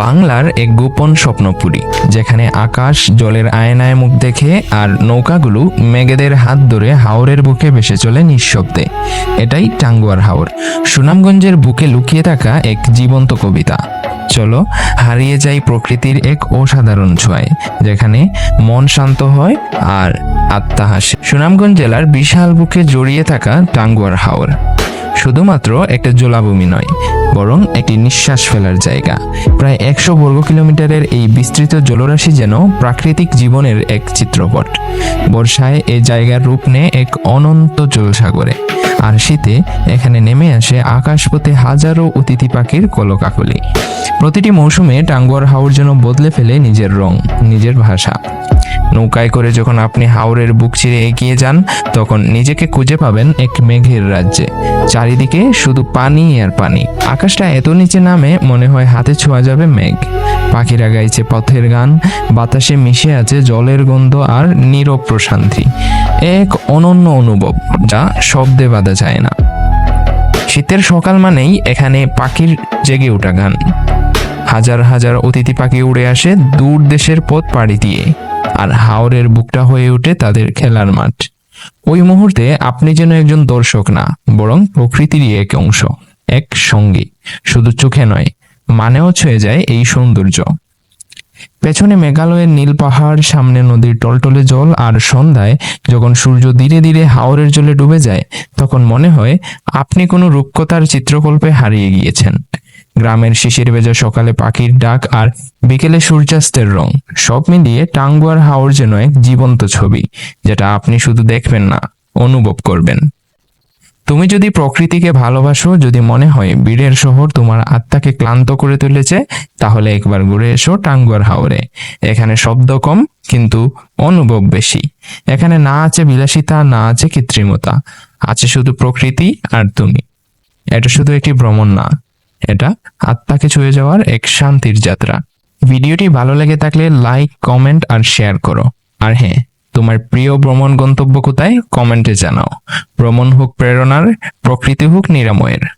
বাংলার এক গোপন স্বপ্নপুরী, যেখানে আকাশ জলের আয়নায় মুখ দেখে আর নৌকাগুলো মেঘেদের হাত ধরে হাওরের বুকে ভেসে চলে নিঃশব্দে। এটাই টাঙ্গুয়ার হাওর, সুনামগঞ্জের বুকে লুকিয়ে থাকা এক জীবন্ত কবিতা। চলো, হারিয়ে যাই প্রকৃতির এক অসাধারণ ছোঁয়ায়, যেখানে মন শান্ত হয় আর আত্মা হাসে। সুনামগঞ্জ জেলার বিশাল বুকে জড়িয়ে থাকা টাঙ্গুয়ার হাওর, শুধুমাত্র একটা জলাভূমি নয় বরং একটি নিঃশ্বাস ফেলার জায়গা। প্রায় একশো বর্গ কিলোমিটারের এই বিস্তৃত জলরাশি যেন প্রাকৃতিক জীবনের এক চিত্রপট। বর্ষায় এই জায়গার রূপ নেয় এক অনন্ত জলসাগরে। আর শীতে এখানে নেমে আসে আকাশপথে হাজারো অতিথি পাখির কলকাকলি। প্রতিটি মৌসুমে টাঙ্গুয়ার হাওর যেন বদলে ফেলে নিজের রং, নিজের ভাষা। নৌকায় করে যখন আপনি হাওরের বুক চিরে এগিয়ে যান, তখন নিজেকে খুঁজে পাবেন এক মেঘের রাজ্যে। চারিদিকে শুধু পানি আর পানি। আকাশটা এত নিচে নামে মনে হয় হাতে ছোঁয়া যাবে মেঘ। পাখিরা গাইছে পথের গান, বাতাসে মিশে আছে জলের গন্ধ আর নীরব প্রশান্তি। এক অনন্য অনুভব, যা শব্দে বাঁধা যায় না। শীতের সকাল মানেই এখানে পাখির জেগে ওঠা গান। হাজার হাজার অতিথি পাখি উড়ে আসে দূর দেশের পথ পাড়ি দিয়ে। আর হাওরের বুকটা হয়ে ওঠে তাদের খেলার মাঠ। ওই মুহূর্তে আপনি যেন একজন দর্শক না, বরং প্রকৃতিরই এক অংশ, এক সঙ্গী। শুধু চোখে নয়, মানেও ছুঁয়ে যায় এই সৌন্দর্য। পেছনে মেঘালয়ের নীল পাহাড়, সামনে নদীর টলটলে জল আর সন্ধ্যায় যখন সূর্য ধীরে ধীরে হাওরের জলে ডুবে যায়, তখন মনে হয় আপনি কোনো রূপকথার চিত্রকল্পে হারিয়ে গিয়েছেন। গ্রামের শিশির ভেজা সকালে পাখির ডাক আর বিকেলে সূর্যাস্তের রং। সব মিলিয়ে টাঙ্গুয়ার হাওর যেন এক জীবন্ত ছবি, যেটা আপনি শুধু দেখবেন না, অনুভব করবেন। তুমি যদি প্রকৃতিকে ভালোবাসো, যদি মনে হয় বীরের শহর তোমার আত্মাকে ক্লান্ত করে তুলেছে, তাহলে একবার ঘুরে এসো টাঙ্গুয়ার হাওরে। এখানে শব্দ কম, কিন্তু অনুভব বেশি। এখানে না আছে বিলাসিতা, না আছে কৃত্রিমতা। আছে শুধু প্রকৃতি আর তুমি। এটা শুধু একটি ভ্রমণ না। এটা আত্মাকে ছুঁয়ে যাওয়ার এক শান্তির যাত্রা। ভিডিওটি ভালো লেগে থাকলে লাইক, কমেন্ট আর শেয়ার করো। আর হ্যাঁ তোমার প্রিয় ভ্রমণ গন্তব্য কোথায়? কমেন্টে জানাও। ভ্রমণ হোক প্রেরণার, প্রকৃতি হোক নিরাময়ের।